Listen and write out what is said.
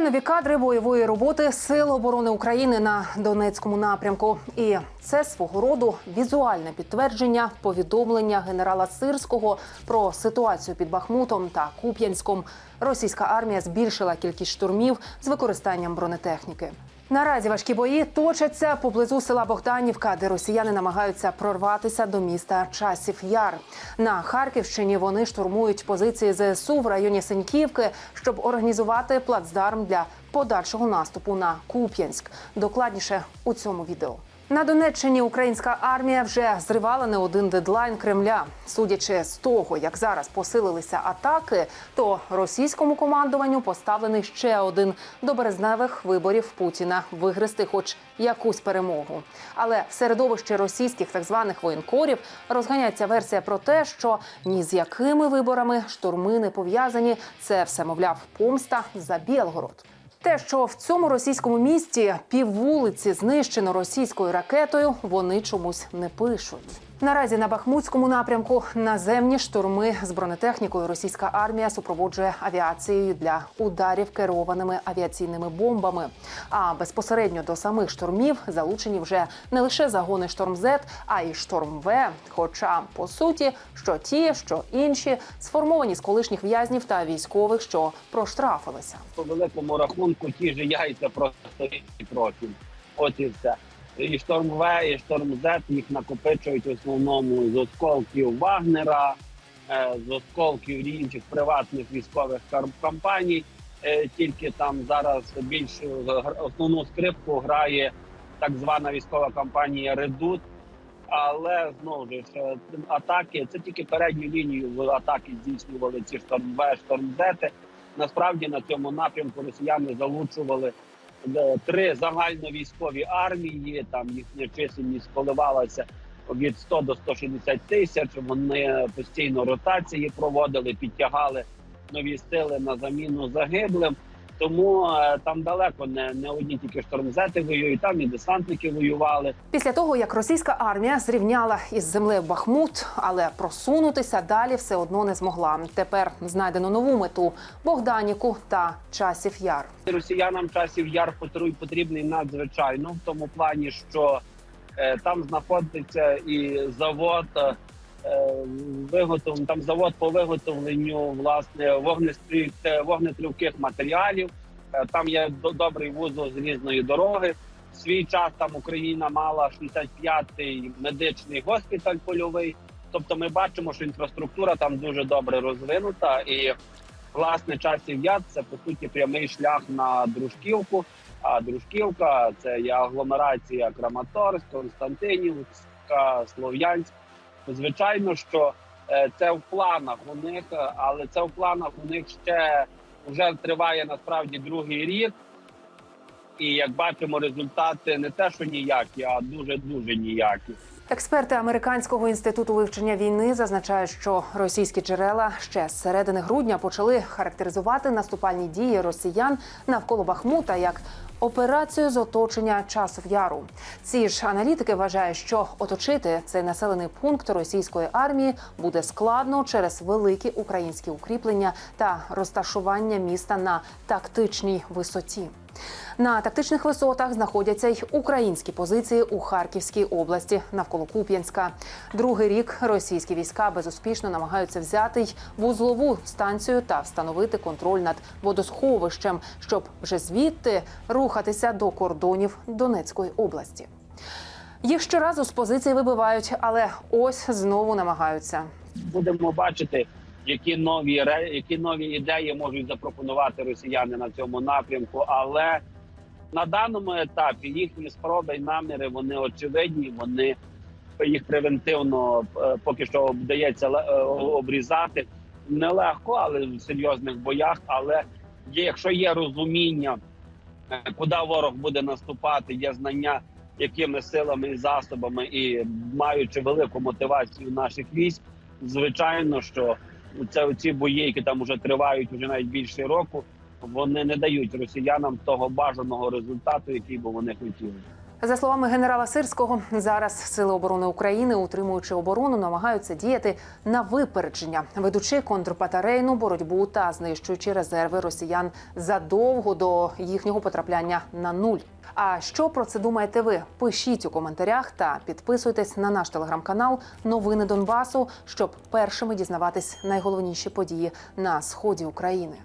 Нові кадри бойової роботи Сил оборони України на Донецькому напрямку. І це свого роду візуальне підтвердження повідомлення генерала Сирського про ситуацію під Бахмутом та Куп'янськом. Російська армія збільшила кількість штурмів з використанням бронетехніки. Наразі важкі бої точаться поблизу села Богданівка, де росіяни намагаються прорватися до міста Часів Яр. На Харківщині вони штурмують позиції ЗСУ в районі Синьківки, щоб організувати плацдарм для подальшого наступу на Куп'янськ. Докладніше у цьому відео. На Донеччині українська армія вже зривала не один дедлайн Кремля. Судячи з того, як зараз посилилися атаки, то російському командуванню поставлений ще один до березневих виборів Путіна вигрести, хоч якусь перемогу. Але в середовищі російських так званих воєнкорів розганяється версія про те, що ні з якими виборами штурми не пов'язані. Це все мовляв помста за Білгород. Те, що в цьому російському місті піввулиці знищено російською ракетою, вони чомусь не пишуть. Наразі на Бахмутському напрямку наземні штурми з бронетехнікою російська армія супроводжує авіацією для ударів керованими авіаційними бомбами. А безпосередньо до самих штурмів залучені вже не лише загони шторм З, а й шторм В. Хоча по суті, що ті, що інші сформовані з колишніх в'язнів та військових, що проштрафилися. по великому рахунку ті ж яйця просто і профіль. От і все. І шторм В, і шторм З їх накопичують в основному з осколків Вагнера, е, з осколків інших приватних військових компаній. Е, Тільки там зараз більш гр- основну скрипку грає так звана військова компанія Редут. Але знову ж е, атаки це тільки передню лінію в атаки здійснювали ці шторм В, шторм З. Насправді на цьому напрямку росіяни залучували три загальновійськові армії. Там їхня чисельність коливалася від 100 до 160 тисяч. Вони постійно ротації проводили, підтягали нові сили на заміну загиблим. Тому е, там далеко не, не одні тільки штормзети воюють, там і десантники воювали. Після того, як російська армія зрівняла із землею Бахмут, але просунутися далі все одно не змогла. Тепер знайдено нову мету Богданіку та часів яр. Росіянам часів яр потрібний надзвичайно в тому плані, що е, там знаходиться і завод е, виготовлення, там завод по виготовленню власне вогнестрій, е, матеріалів. Е, там є добрий вузол з різної дороги. В свій час там Україна мала 65-й медичний госпіталь польовий. Тобто, ми бачимо, що інфраструктура там дуже добре розвинута, і власне часів яд це по суті прямий шлях на дружківку. А дружківка це є агломерація Краматорськ, Константинівська, Слов'янськ. Звичайно, що е, це в планах у них, е, але це в планах у них ще вже триває насправді другий рік. І як бачимо, результати не те, що ніякі, а дуже дуже ніякі. Експерти американського інституту вивчення війни зазначають, що російські джерела ще з середини грудня почали характеризувати наступальні дії росіян навколо Бахмута як операцію з оточення часу яру. Ці ж аналітики вважають, що оточити цей населений пункт російської армії буде складно через великі українські укріплення та розташування міста на тактичній висоті. На тактичних висотах знаходяться й українські позиції у Харківській області навколо Куп'янська. Другий рік російські війська безуспішно намагаються взяти й вузлову станцію та встановити контроль над водосховищем, щоб вже звідти рухатися до кордонів Донецької області. Їх щоразу з позиції вибивають, але ось знову намагаються. Будемо бачити, які нові які нові ідеї можуть запропонувати росіяни на цьому напрямку. Але на даному етапі їхні спроби і наміри вони очевидні. Вони їх превентивно е, поки що вдається е, обрізати нелегко, але в серйозних боях. Але якщо є розуміння, е, куди ворог буде наступати, є знання, якими силами і засобами, і маючи велику мотивацію наших військ, звичайно, що це ці бої, які там вже тривають вже навіть більше року. Вони не дають росіянам того бажаного результату, який би вони хотіли. За словами генерала Сирського, зараз сили оборони України, утримуючи оборону, намагаються діяти на випередження, ведучи контрбатарейну боротьбу та знищуючи резерви росіян задовго до їхнього потрапляння на нуль. А що про це думаєте ви? Пишіть у коментарях та підписуйтесь на наш телеграм-канал Новини Донбасу, щоб першими дізнаватись найголовніші події на сході України.